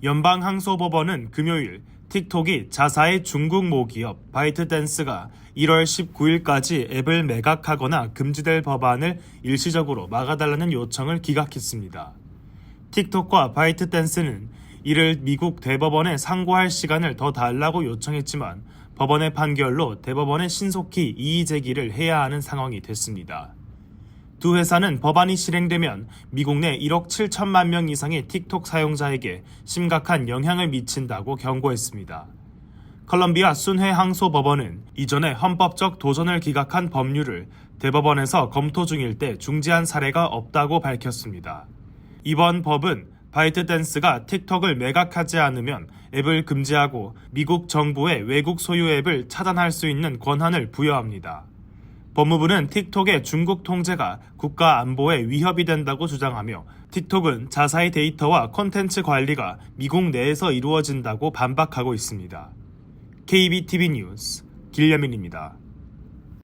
연방항소법원은 금요일 틱톡이 자사의 중국 모 기업 바이트댄스가 1월 19일까지 앱을 매각하거나 금지될 법안을 일시적으로 막아달라는 요청을 기각했습니다. 틱톡과 바이트댄스는 이를 미국 대법원에 상고할 시간을 더 달라고 요청했지만 법원의 판결로 대법원에 신속히 이의 제기를 해야 하는 상황이 됐습니다. 두 회사는 법안이 실행되면 미국 내 1억 7천만 명 이상의 틱톡 사용자에게 심각한 영향을 미친다고 경고했습니다. 컬럼비아 순회 항소 법원은 이전에 헌법적 도전을 기각한 법률을 대법원에서 검토 중일 때 중지한 사례가 없다고 밝혔습니다. 이번 법은 바이트댄스가 틱톡을 매각하지 않으면 앱을 금지하고 미국 정부의 외국 소유 앱을 차단할 수 있는 권한을 부여합니다. 법무부는 틱톡의 중국 통제가 국가 안보에 위협이 된다고 주장하며 틱톡은 자사의 데이터와 콘텐츠 관리가 미국 내에서 이루어진다고 반박하고 있습니다. KBTV 뉴스 길려민입니다.